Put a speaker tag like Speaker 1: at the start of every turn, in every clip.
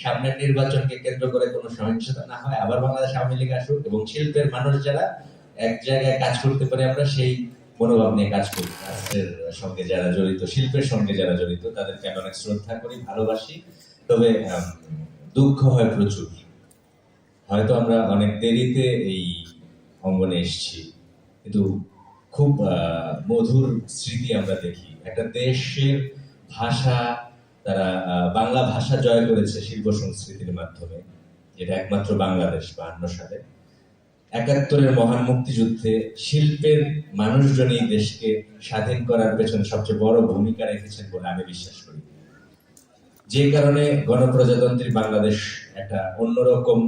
Speaker 1: সামনের নির্বাচনকে কেন্দ্র করে কোনো সহিংসতা না হয়, আবার বাংলাদেশ আওয়ামী লীগ আসুক এবং শিল্পের মানুষ যারা এক জায়গায় কাজ করতে পারে, আমরা সেই মনোভাব নিয়ে কাজ করি। রাষ্ট্রের সঙ্গে যারা জড়িত, শিল্পের সঙ্গে যারা জড়িত, তাদেরকে আমি অনেক শ্রদ্ধা করি, ভালোবাসি। তবে দুঃখ হয় প্রচুর। হয়তো আমরা অনেক দেরিতে এই অঙ্গনে এসেছি, কিন্তু খুব মধুর স্মৃতি আমরা দেখি। একটা দেশের ভাষা তারা বাংলা ভাষা জয় করেছে শিল্প সংস্কৃতির মাধ্যমে, যেটা একমাত্র বাংলাদেশ বাহান্ন সালে। একাত্তরের মহান মুক্তিযুদ্ধে শিল্পের মানুষজনই দেশকে স্বাধীন করার পেছনে সবচেয়ে বড় ভূমিকা রেখেছেন বলে আমি বিশ্বাস করি। যে কারণে গণপ্রজাতন্ত্রী বাংলাদেশ একটা অন্যরকম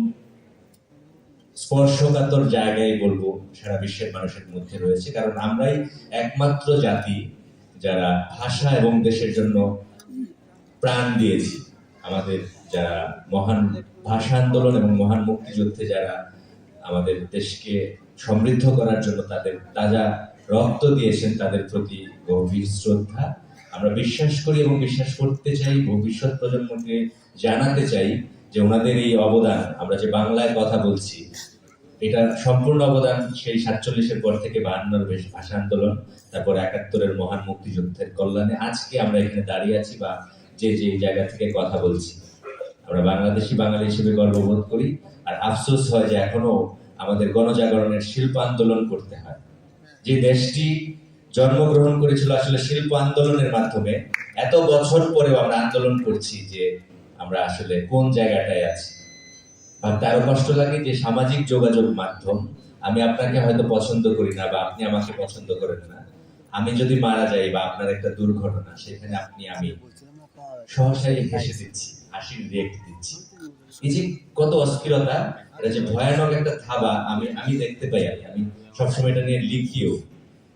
Speaker 1: স্পর্শকাতর জায়গায় বলব, সারা বিশ্বের মানুষের মধ্যে রয়েছে। কারণ আমরাই একমাত্র জাতি যারা ভাষা এবং দেশের জন্য প্রাণ দিয়েছি। আমাদের যারা মহান ভাষা আন্দোলন এবং মহান মুক্তিযুদ্ধে যারা আমাদের দেশকে সমৃদ্ধ করার জন্য তাদের তাজা রক্ত দিয়েছেন, তাদের প্রতি গভীর শ্রদ্ধা। আমরা বিশ্বাস করি এবং বিশ্বাস করতে চাই, ভবিষ্যৎ প্রজন্মকে জানাতে চাই যে ওনাদের এই অবদান, আমরা যে বাংলায় কথা বলছি, এটা সম্পূর্ণ অবদান সেই সাতচল্লিশের পর থেকে বাহান্নর বেশ ভাষা আন্দোলন, তারপর একাত্তরের মহান মুক্তিযুদ্ধের কল্যাণে। আজকে আমরা এখানে দাঁড়িয়ে আছি বা যে যে জায়গা থেকে কথা বলছি। আমরা বাংলাদেশি বাঙালি হিসেবে গর্ববোধ করি। আর আফসোস হয় যে এখনও আমাদের গণজাগরণের শিল্প আন্দোলন করতে হয়। যে দেশটি জন্মগ্রহণ করেছিল আসলে শিল্প আন্দোলনের মাধ্যমে, এত বছর পরেও আমরা আন্দোলন করছি যে আমরা আসলে কোন জায়গাটায় আছি। আরও কষ্ট লাগে যে সামাজিক যোগাযোগ মাধ্যম, আমি আপনাকে হয়তো পছন্দ করি না বা আপনি আমাকে পছন্দ করেন না। আমি যদি মারা যাই বা আপনার একটা দুর্ঘটনা, সেখানে আপনি আমি সহসাই হেসে দিচ্ছি, হাসির রিয়েক্ট দিচ্ছি। এই যে কত অস্থিরতা, এটা যে ভয়ানক একটা থাবা আমি আমি দেখতে পাই আমি আমি সবসময় এটা নিয়ে লিখিও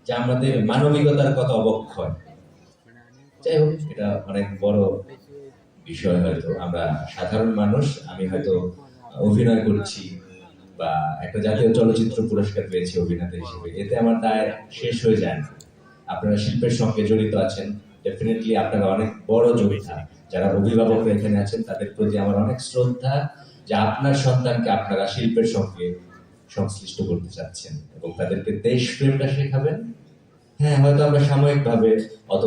Speaker 1: যে আমাদের মানবিকতার কত অবক্ষয়। যাই হোক, এটা অনেক বড় বিষয় হয়তো। আমরা সাধারণ মানুষ, আমি হয়তো অভিনয় করছি বা একটা জাতীয় চলচ্চিত্র পুরস্কার পেয়েছি অভিনেতা হিসেবে। এতে আমার দায় শেষ হয়ে যায় না। আপনারা শিল্পের সঙ্গে জড়িত আছেন ডেফিনেটলি আপনারা অনেক বড় যোদ্ধা যারা অভিভাবকরা এখানে আছেন, তাদের প্রতি আমার অনেক শ্রদ্ধা যে আপনার সন্তানকে আপনারা শিল্পের সঙ্গে সংশ্লিষ্ট করতে চাচ্ছেন এবং তাদেরকে দেশপ্রেমটা শেখাবেন। হ্যাঁ হয়তো আমরা সাময়িকভাবে অত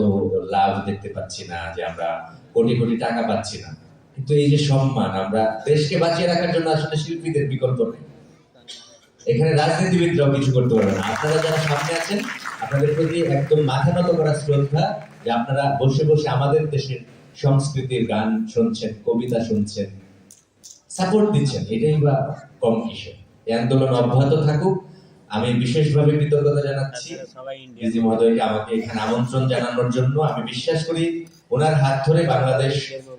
Speaker 1: লাভ দেখতে পাচ্ছি না যে আমরা কোটি কোটি টাকা পাচ্ছি না। কিন্তু এই যে সম্মান, আমরা দেশকে বাঁচিয়ে রাখার জন্য আসলে শিল্পীদের বিকল্প নেই। এখানে রাজনীতিবিদরাও কিছু করতে পারবে না। আপনারা যারা সামনে আছেন, আপনাদের প্রতি একদম মাথা নত করা শ্রদ্ধা যে আপনারা বসে বসে আমাদের দেশের সংস্কৃতির গান শুনছেন কবিতা শুনছেন সাপোর্ট দিচ্ছেন এটাই বা কম কিসে এই আন্দোলন অব্যাহত থাকুক। আমি বিশেষভাবে কৃতজ্ঞতা জানাচ্ছি মহোদয়কে আমাকে এখানে আমন্ত্রণ জানানোর জন্য। আমি বিশ্বাস করি ওনার হাত ধরে বাংলাদেশ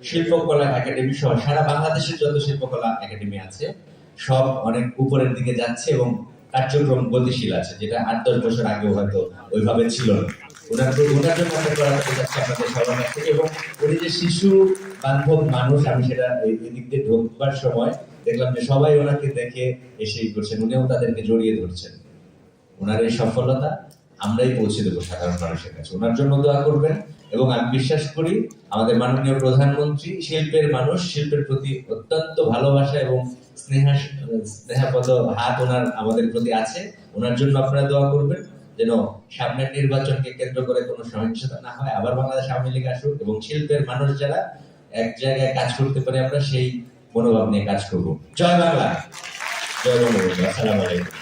Speaker 1: শিল্পকলা একাডেমি সহ সারা বাংলাদেশের যত শিল্পকলা একাডেমি আছে সব অনেক উপরের দিকে যাচ্ছে এবং কার্যক্রম গতিশীল আছে যেটা আট দশ বছর আগেও হয়তো ওইভাবে ছিল না। আপনাদের সবার এবং উনি যে শিশু বান্ধব মানুষ, আমি সেটা দিয়ে ঢোকবার সময় দেখলাম যে সবাই ওনাকে দেখে এসেই করছেন, উনিও তাদেরকে জড়িয়ে ধরছেন। ওনার এই সফলতা আমরাই পৌঁছে দেবো সাধারণ মানুষের কাছে। ওনার জন্য দোয়া করবেন এবং আমি বিশ্বাস করি আমাদের মাননীয় প্রধানমন্ত্রী শিল্পের মানুষ, শিল্পের প্রতি অত্যন্ত ভালোবাসা এবং স্নেহা স্নেহাপদ হাত ওনার আমাদের প্রতি আছে। ওনার জন্য আপনারা দোয়া করবেন। যেন সামনের নির্বাচনকে কেন্দ্র করে কোনো সহিংসতা না হয়, আবার বাংলাদেশ আওয়ামী লীগ আসুক এবং শিল্পের মানুষ যারা এক জায়গায় কাজ করতে পারে, আমরা সেই মনোভাব নিয়ে কাজ করব। জয় বাংলা। জয় বঙ্গবন্ধু। আসসালামু আলাইকুম।